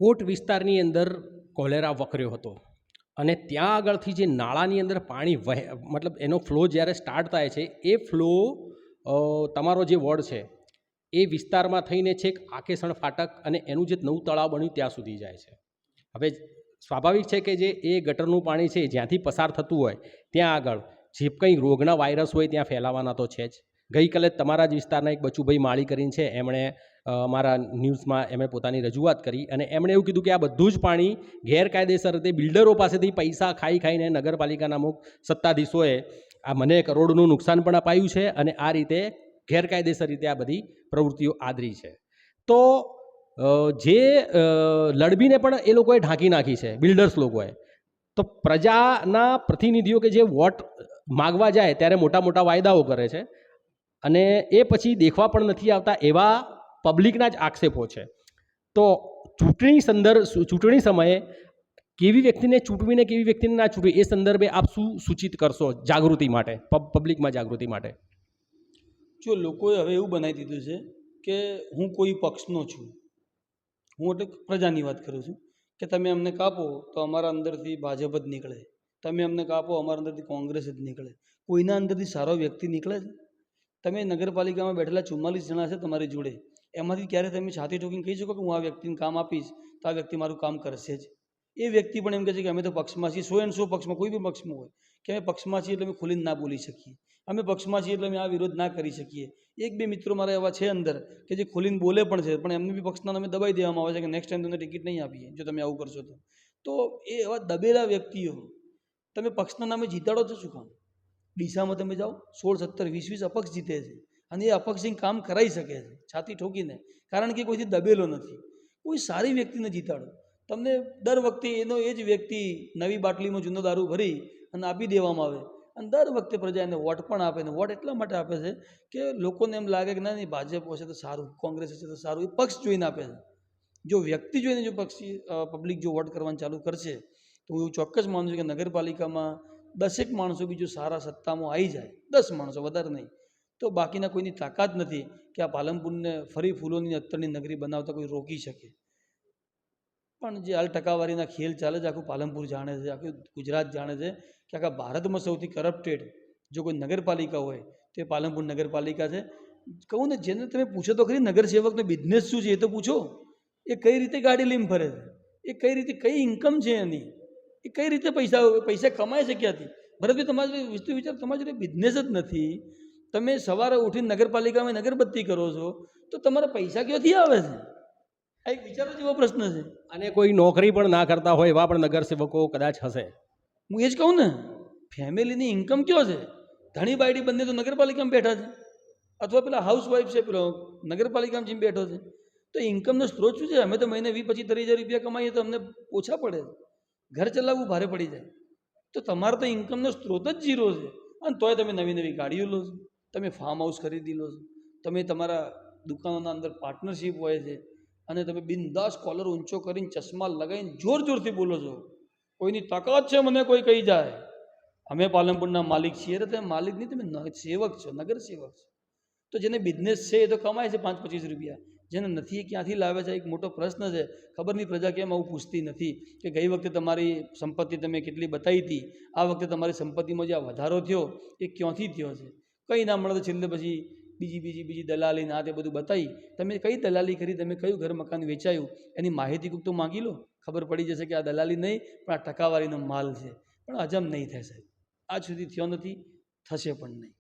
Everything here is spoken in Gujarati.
કોટ વિસ્તારની અંદર કોલેરા વકર્યો હતો. અને ત્યાં આગળથી જે નાળાની અંદર પાણી વહે, મતલબ એનો ફ્લો જ્યારે સ્ટાર્ટ થાય છે, એ ફ્લો તમારો જે વોર્ડ છે, એ વિસ્તારમાં થઈને છેક આકેસણ ફાટક અને એનું જે નવું તળાવ બન્યું ત્યાં સુધી જાય છે. હવે સ્વાભાવિક છે કે જે એ ગટરનું પાણી છે જ્યાંથી પસાર થતું હોય, ત્યાં આગળ જે કંઈ રોગના વાયરસ હોય ત્યાં ફેલાવાના તો છે જ. ગઈકાલે તમારા જ વિસ્તારના એક બચુભાઈ માળી કરીને છે, એમણે અ, અમારા ન્યૂઝમાં એમણે પોતાની રજૂઆત કરી અને એમણે એવું કીધું કે આ બધું જ પાણી ગેરકાયદેસર રીતે બિલ્ડરો પાસેથી પૈસા ખાઈ ખાઈને નગરપાલિકાના અમુક સત્તાધીશોએ આ મને કરોડનું નુકસાન પણ અપાયું છે અને આ રીતે ગેરકાયદેસર રીતે આ બધી પ્રવૃત્તિઓ આદરી છે. તો જે લડબીને પણ એ લોકોએ ઢાંકી નાખી છે બિલ્ડર્સ લોકોએ. તો પ્રજાના પ્રતિનિધિઓ કે જે વોટ માગવા જાય ત્યારે મોટા મોટા વાયદાઓ કરે છે અને એ પછી દેખવા પણ નથી આવતા એવા પબ્લિકના જ આક્ષેપો છે. તો ચૂંટણી સંદર્ભ ચૂંટણી સમયે કેવી વ્યક્તિને ચૂંટવીને કેવી વ્યક્તિને ના ચૂંટવી એ સંદર્ભે આપ શું સૂચિત કરશો જાગૃતિ માટે, પબ- પબ્લિકમાં જાગૃતિ માટે? જો લોકોએ હવે એવું બનાવી દીધું છે કે હું કોઈ પક્ષનો છું, હું એટલે પ્રજાની વાત કરું છું, કે તમે અમને કાપો તો અમારા અંદરથી ભાજપ જ નીકળે, તમે અમને કાપો અમારા અંદરથી કોંગ્રેસ જ નીકળે, કોઈના અંદરથી સારો વ્યક્તિ નીકળે છે તમે નગરપાલિકામાં બેઠેલા ચુમ્માલીસ જણા છે તમારી જોડે એમાંથી ક્યારે તમે છાતી ઠોકીને કહી શકો કે હું આ વ્યક્તિને કામ આપીશ, તો આ વ્યક્તિ મારું કામ કરશે જ. એ વ્યક્તિ પણ એમ કહે છે કે અમે તો પક્ષમાં છીએ સો એન્ડ સો પક્ષમાં, કોઈ બી પક્ષમાં હોય, કે અમે પક્ષમાં છીએ એટલે અમે ખુલીને ના બોલી શકીએ. અમે પક્ષમાં છીએ એટલે અમે આ વિરોધ ના કરી શકીએ. એક બે મિત્રો મારા એવા છે અંદર કે જે ખુલીને બોલે પણ છે, પણ એમને બી પક્ષના અમે દબાઈ દેવામાં આવે છે કે નેક્સ્ટ ટાઈમ તમને ટિકિટ નહીં આપીએ, જો તમે આવું કરશો તો. તો એ એવા દબેલા વ્યક્તિઓ, તમે પક્ષના નામે જીતાડો છો શું કામ? ડીસામાં તમે જાઓ, સોળ, સત્તર, વીસ વીસ અપક્ષ જીતે છે. અને એ અપક્ષિંગ કામ કરાવી શકે છે, છાતી ઠોકીને. કારણ કે કોઈથી દબેલો નથી. કોઈ સારી વ્યક્તિને જીતાડો. તમને દર વખતે એનો એ જ વ્યક્તિ નવી બાટલીમાં જૂનો દારૂ ભરી અને આપી દેવામાં આવે. અને દર વખતે પ્રજા એને વોટ પણ આપે ને વોટ એટલા માટે આપે છે કે લોકોને એમ લાગે કે ના નહીં ભાજપ હશે તો સારું, કોંગ્રેસ હશે તો સારું, એ પક્ષ જોઈને આપે છે. જો વ્યક્તિ જોઈને જો પક્ષી પબ્લિક જો વોટ કરવાનું ચાલુ કરશે, તો હું ચોક્કસ માનું છું કે નગરપાલિકામાં દસેક માણસો બીજું સારા સત્તામાં આવી જાય. દસ માણસો, વધારે નહીં. તો બાકીના કોઈની તાકાત નથી કે આ પાલનપુરને ફરી ફૂલોની અત્તરની નગરી બનાવતા કોઈ રોકી શકે. પણ જે હાલ ટકાવારીના ખેલ ચાલે છે, આખું પાલનપુર જાણે છે, આખું ગુજરાત જાણે છે કે આખા ભારતમાં સૌથી કરપ્ટેડ જો કોઈ નગરપાલિકા હોય, તો એ પાલનપુર નગરપાલિકા છે. કહું ને, જેને તમે પૂછો તો ખરી નગરસેવકનો બિઝનેસ શું છે એ તો પૂછો. એ કઈ રીતે ગાડી લઈને ફરે છે? એ કઈ રીતે, કઈ ઇન્કમ છે એની? એ કઈ રીતે પૈસા પૈસા કમાય છે ક્યાંથી ભરતભાઈ, તમારે વિસ્તુ વિચાર, તમારી જોડે બિઝનેસ જ નથી. તમે સવારે ઉઠીને નગરપાલિકામાં નગરબત્તી કરો છો તો તમારા પૈસા ક્યાંથી આવે છે? આ એક વિચારો જેવો પ્રશ્ન છે. અને કોઈ નોકરી પણ ના કરતા હોય એવા પણ નગરસેવકો કદાચ હશે. હું એ જ કહું ને ફેમિલીની ઇન્કમ કયો છે? ધણી બાયડી બંને તો નગરપાલિકામાં બેઠા છે. અથવા પેલા હાઉસવાઈફ છે પેલો નગરપાલિકામાં જઈને બેઠો છે. તો ઇન્કમનો સ્ત્રોત શું છે? અમે તો મહિને વીસ પચીસ ત્રીસ હજાર રૂપિયા કમાઈએ તો અમને ઓછા પડે ઘર ચલાવવું ભારે પડી જાય. તો તમારો તો ઇન્કમનો સ્ત્રોત જ જીરો છે. અને તોય તમે નવી નવી ગાડીઓ લો છો. તમે ફાર્મ હાઉસ ખરીદી લો છો. તમે તમારા દુકાનોના અંદર પાર્ટનરશિપ હોય છે અને તમે બિંદાસ કોલર ઊંચો કરીને ચશ્મા લગાવીને જોર જોરથી બોલો છો. કોઈની તાકાત છે મને કોઈ કહી જાય. અમે પાલનપુરના માલિક છીએ અરે તમે માલિક નહીં, તમે સેવક છો નગર સેવક છો. તો જેને બિઝનેસ છે એ તો કમાય છે પાંચ પચીસ રૂપિયા. જેને નથી એ ક્યાંથી લાવે છે એક મોટો પ્રશ્ન છે. ખબર નહીં પ્રજા કેમ આવું પૂછતી નથી કે ગઈ વખતે તમારી સંપત્તિ તમે કેટલી બતાવી હતી, આ વખતે તમારી સંપત્તિમાં જે આ વધારો થયો એ ક્યાંથી થયો છે? કંઈ ના મળે તો છેલ્લે પછી બીજી બીજી બીજી દલાલી ના તે બધું બતાવી તમે કઈ દલાલી કરી, તમે કયું ઘર મકાન વેચાયું? એની માહિતી કોઈક તો માગી લો. ખબર પડી જશે કે આ દલાલી નહીં, પણ આ ટકાવારીનો માલ છે. પણ હજમ નહીં થાય સાહેબ. આજ સુધી થયો નથી, થશે પણ નહીં.